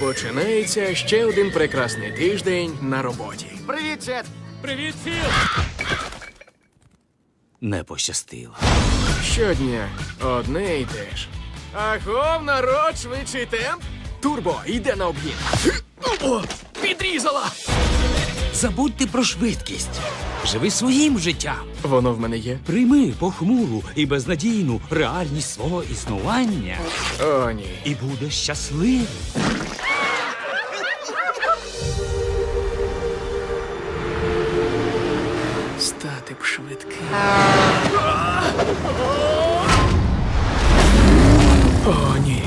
Починається ще один прекрасний тиждень на роботі. Привіт, Чет! Привіт, Філ! Не пощастило. Щодня одне і те ж. Агов, народ, швидший темп. Турбо, йде на обгін. Підрізала! Забудьте про швидкість. Живи своїм життям. Воно в мене є. Прийми похмуру і безнадійну реальність свого існування О, ні. і будеш щасливим. Стати б швидким. О, ні.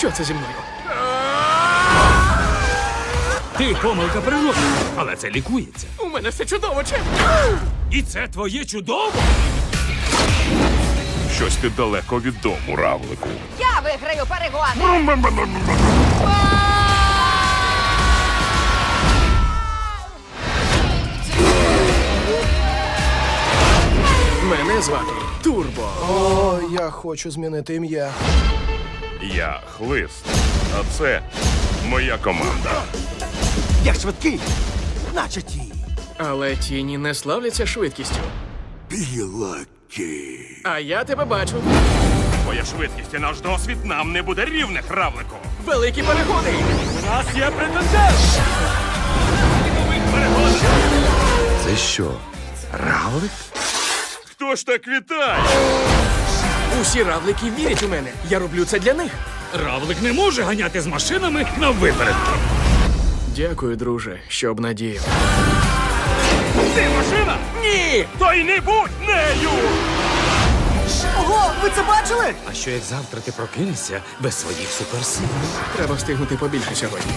Що це зі мною? Ти помилка природи, але це лікується. У мене все чудово, Чеп! І це твоє чудово. Щось ти далеко від дому, равлику. Я виграю перегони! Мене звати Турбо. О, я хочу змінити ім'я. Я хлист, а це моя команда. Я швидкий, наче ті. Але тіні не славляться швидкістю. Білакі. А я тебе бачу. Твоя швидкість і наш досвід нам не буде рівних, равлику. Великі перегони! У нас є претендент. Це що? Равлик? Хто ж так вітає? Усі равлики вірять у мене. Я роблю це для них. Равлик не може ганяти з машинами на випередки. Дякую, друже, що обнадіяв. Ти машина? Ні! То й не будь нею! Ого, ви це бачили? А що як завтра ти прокинешся без своїх суперсил? Треба встигнути побільше сьогодні.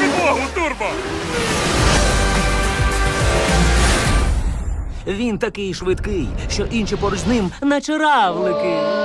Підлогу, турбо! Він такий швидкий, що інші поруч з ним, наче равлики.